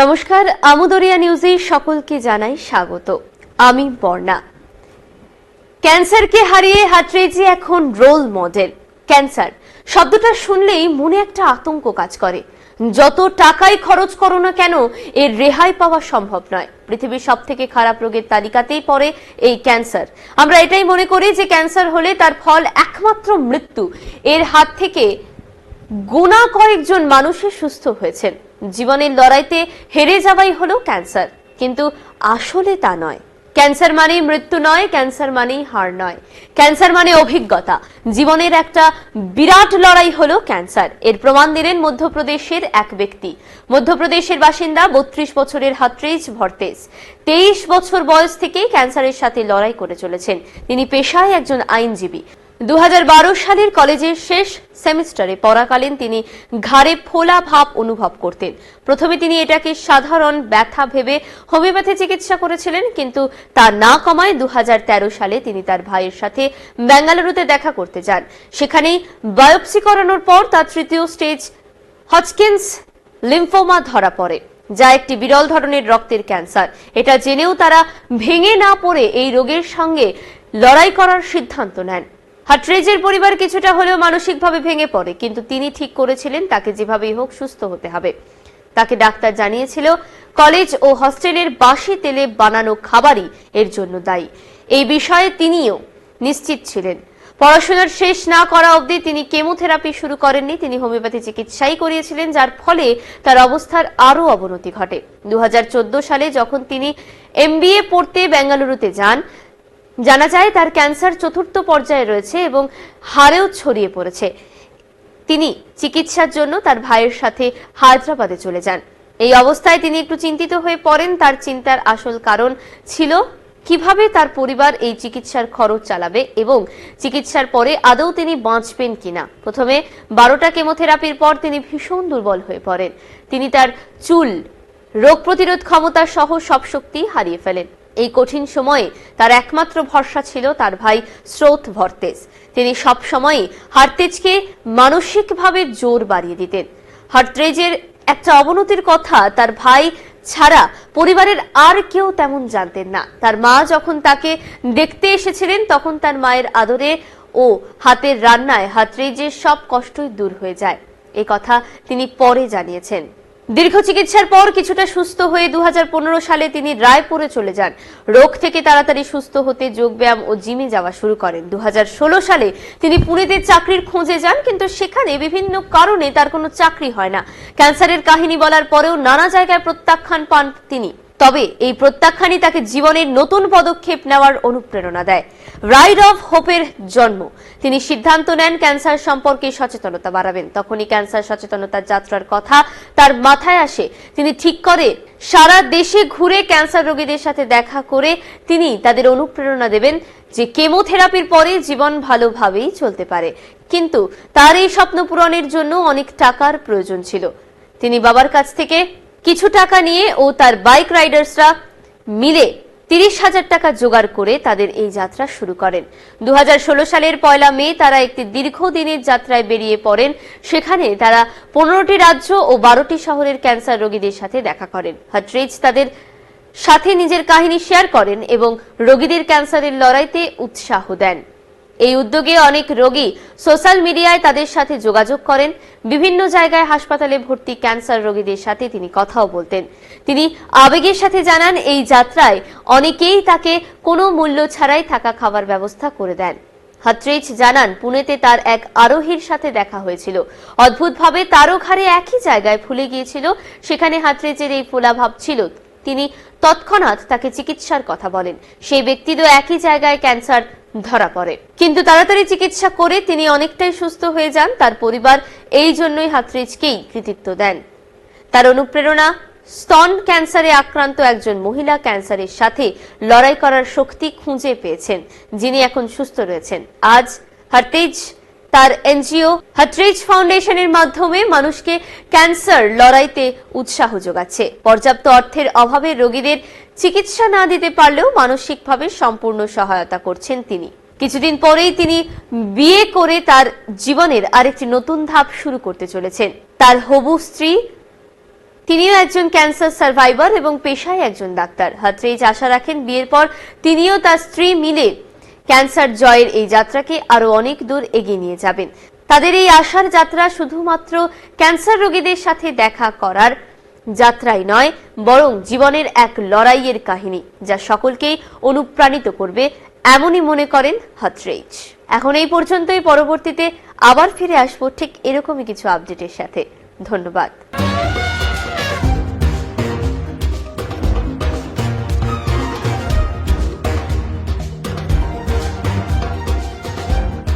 নমস্কার, আমুদরিয়া নিউজে সকলকে জানাই স্বাগত। আমি বর্ণা। ক্যান্সারকে হারিয়ে হাতরেজি এখন রোল মডেল। ক্যান্সার শব্দটা শুনলেই মনে একটা আতঙ্ক কাজ করে। যত টাকাই খরচ করো না কেন, এর রেহাই পাওয়া সম্ভব নয়। পৃথিবীর সব থেকে খারাপ রোগের তালিকাতেই পড়ে এই ক্যান্সার। আমরা এটাই মনে করি যে ক্যান্সার হলে তার ফল একমাত্র মৃত্যু। এর হাত থেকে গোনা কয়েকজন মানুষই সুস্থ হয়েছেন। জীবনের লড়াইতে হেরে যাওয়াই হলো ক্যান্সার। কিন্তু আসলে তা নয়। ক্যান্সার মানে মৃত্যু নয়, ক্যান্সার মানেই হার নয়। ক্যান্সার মানে অভিজ্ঞতা। জীবনের একটা বিরাট লড়াই হলো ক্যান্সার। এর প্রমাণ দিলেন মধ্যপ্রদেশের এক ব্যক্তি। মধ্যপ্রদেশের বাসিন্দা বত্রিশ বছরের হাতরেজ ভর্তেজ। তেইশ বছর বয়স থেকেই ক্যান্সারের সাথে লড়াই করে চলেছেন। তিনি পেশায় একজন আইনজীবী। দু হাজার বারো সালের কলেজের শেষ সেমিস্টারে পড়াকালীন তিনি ঘাড়ে ফোলা ভাব অনুভব করতেন। প্রথমে তিনি এটাকে সাধারণ ব্যথা ভেবে হোমিওপ্যাথি চিকিৎসা করেছিলেন, কিন্তু তা না কমায় দু হাজার তেরো সালে তিনি তার ভাইয়ের সাথে বেঙ্গালুরুতে দেখা করতে যান। সেখানেই বায়োপসি করানোর পর তার তৃতীয় স্টেজ হজকিন্স লিম্ফোমা ধরা পড়ে, যা একটি বিরল ধরনের রক্তের ক্যান্সার। এটা জেনেও তারা ভেঙে না পড়ে এই রোগের সঙ্গে লড়াই করার সিদ্ধান্ত নেন। হাট্রেজের পরিবার কিছুটা হলেও মানসিকভাবে ভেঙে পড়ে, কিন্তু তিনি ঠিক করেছিলেন তাকে যেভাবেই হোক সুস্থ হতে হবে। তাকে ডাক্তার জানিয়েছিল, কলেজ ও হস্টেলের বাসি তেলে বানানো খাবারই এর জন্য দায়ী। এই বিষয়ে তিনিও নিশ্চিত ছিলেন। পড়াশোনার শেষ না করা অবধি তিনি কেমোথেরাপি শুরু করেননি। তিনি হোমিওপ্যাথি চিকিৎসাই করিয়েছিলেন, যার ফলে তার অবস্থার আরও অবনতি ঘটে। দু হাজার চোদ্দ সালে যখন তিনি এমবিএ পড়তে বেঙ্গালুরুতে যান জানা যায়, তার ক্যান্সার চতুর্থ পর্যায়ে রয়েছে এবং হাড়েও ছড়িয়ে পড়েছে। তিনি চিকিৎসার জন্য তার ভাইয়ের সাথে হায়দ্রাবাদে চলে যান। এই অবস্থায় তিনি একটু চিন্তিত হয়ে পড়েন। তার চিন্তার আসল কারণ ছিল কীভাবে তার পরিবার এই চিকিৎসার খরচ চালাবে এবং চিকিৎসার পরে আদৌ তিনি বাঁচবেন কিনা। প্রথমে বারোটা কেমোথেরাপির পর তিনি ভীষণ দুর্বল হয়ে পড়েন। তিনি তার চুল, রোগ প্রতিরোধ ক্ষমতা সহ সব শক্তি হারিয়ে ফেলেন। এই কঠিন সময়ে তার একমাত্র ভরসা ছিল তার ভাই স্রোত ভর্তেজ। তিনি সব সময়ই হার্তেজকে মানসিকভাবে জোর বাড়িয়ে দিতেন। হার্ট্রেজের একটা অবনতির কথা তার ভাই ছাড়া পরিবারের আর কেউ তেমন জানতেন না। তার মা যখন তাকে দেখতে এসেছিলেন, তখন তার মায়ের আদরে ও হাতের রান্নায় হাতরেজের সব কষ্টই দূর হয়ে যায়। এই কথা তিনি পরে জানিয়েছেন। দীর্ঘ চিকিৎসার পর কিছুটা সুস্থ হয়ে দু হাজার পনেরো সালে তিনি রায়পুরে চলে যান। রোগ থেকে তাড়াতাড়ি সুস্থ হতে যোগব্যায়াম ও জিমে যাওয়া শুরু করেন। দু হাজার ষোলো সালে তিনি পুনেতে চাকরির খোঁজে যান, কিন্তু সেখানে বিভিন্ন কারণে তার কোনো চাকরি হয় না। ক্যান্সারের কাহিনী বলার পরেও নানা জায়গায় প্রত্যাখ্যান পান তিনি। তবে এই প্রত্যাখ্যানই তাকে জীবনের নতুন পদক্ষেপ নেওয়ার অনুপ্রেরণা দেয়। রাইড অফ হোপের জন্ম। তিনি সিদ্ধান্ত নেন ক্যান্সার সম্পর্কে সচেতনতা বাড়াবেন। তখনই ক্যান্সার সচেতনতার যাত্রার কথা তার মাথায় আসে। তিনি ঠিক করে সারা দেশে ঘুরে ক্যান্সার রোগীদের সাথে দেখা করে তিনি তাদের অনুপ্রেরণা দেবেন যে কেমোথেরাপির পরে জীবন ভালোভাবেই চলতে পারে। কিন্তু তার এই স্বপ্ন পূরণের জন্য অনেক টাকার প্রয়োজন ছিল। তিনি বাবার কাছ থেকে কিছু টাকা নিয়ে ও তার বাইক রাইডার্সরা মিলে তিরিশ হাজার টাকা জোগাড় করে তাদের এই যাত্রা শুরু করেন। দু হাজার ষোলো সালের পয়লা মে তারা একটি দীর্ঘদিনের যাত্রায় বেরিয়ে পড়েন। সেখানে তারা পনেরোটি রাজ্য ও বারোটি শহরের ক্যান্সার রোগীদের সাথে দেখা করেন। হাট্রেজ তাদের সাথে নিজের কাহিনী শেয়ার করেন এবং রোগীদের ক্যান্সারের লড়াইতে উৎসাহ দেন। এই উদ্যোগে অনেক রোগী সোশ্যাল মিডিয়ায় তাদের সাথে যোগাযোগ করেন। বিভিন্ন জায়গায় হাসপাতালে ভর্তি ক্যান্সার রোগীদের সাথে তিনি কথাও বলতেন। তিনি আবেগের সাথে জানান, এই যাত্রায় অনেকেই তাকে কোনো মূল্য ছাড়াই থাকা খাবার ব্যবস্থা করে দেন। হাত্রেজ জানান, পুনেতে তার এক আরোহীর সাথে দেখা হয়েছিল। অদ্ভুতভাবে তারও ঘাড়ে একই জায়গায় ফুলে গিয়েছিল। সেখানে হাত্রেজের এই ফোলাভাব ছিল। তিনি তৎক্ষণাৎ তাকে চিকিৎসার কথা বলেন। সেই ব্যক্তিরও একই জায়গায় ক্যান্সার ধরা পড়ে। কিন্তু তাড়াতাড়ি চিকিৎসা করে তিনি অনেকটাই সুস্থ হয়ে যান, তার পরিবার এই জন্যই হাতরিজকেই কৃতিত্ব দেন। তার অনুপ্রেরণা, স্তন ক্যান্সারে আক্রান্ত একজন মহিলা ক্যান্সারের সাথে লড়াই করার শক্তি খুঁজে পেয়েছেন, যিনি এখন সুস্থ রয়েছেন। আজ হার্তেজ তার এনজিও হাট্রেজ ফাউন্ডেশনের মাধ্যমে মানুষকে ক্যান্সার লড়াইতে উৎসাহ যোগাচ্ছে। পর্যাপ্ত অর্থের অভাবে রোগীদের চিকিৎসা না দিতে পারলেও মানসিকভাবে সম্পূর্ণ সহায়তা করছেন তিনি। কিছুদিন পরেই তিনি বিয়ে করে তার জীবনের আরেকটি নতুন ধাপ শুরু করতে চলেছেন। তার হবু স্ত্রী, তিনিও একজন ক্যান্সার সার্ভাইভার এবং পেশায় একজন ডাক্তার। হাতরেজ আশা রাখেন বিয়ের পর তিনিও তার স্ত্রী মিলে ক্যান্সার জয়ের এই যাত্রাকে আরও অনেক দূর এগিয়ে নিয়ে যাবেন। তাদের এই আশার যাত্রা শুধুমাত্র ক্যান্সার রোগীদের সাথে দেখা করার যাত্রাই নয়, বরং জীবনের এক লড়াইয়ের কাহিনী, যা সকলকেই অনুপ্রাণিত করবে, এমনই মনে করেন হাতরেজ এখন এই পর্যন্তই, পরবর্তীতে আবার ফিরে আসব ঠিক এরকমই কিছু আপডেটের সাথে। ধন্যবাদ।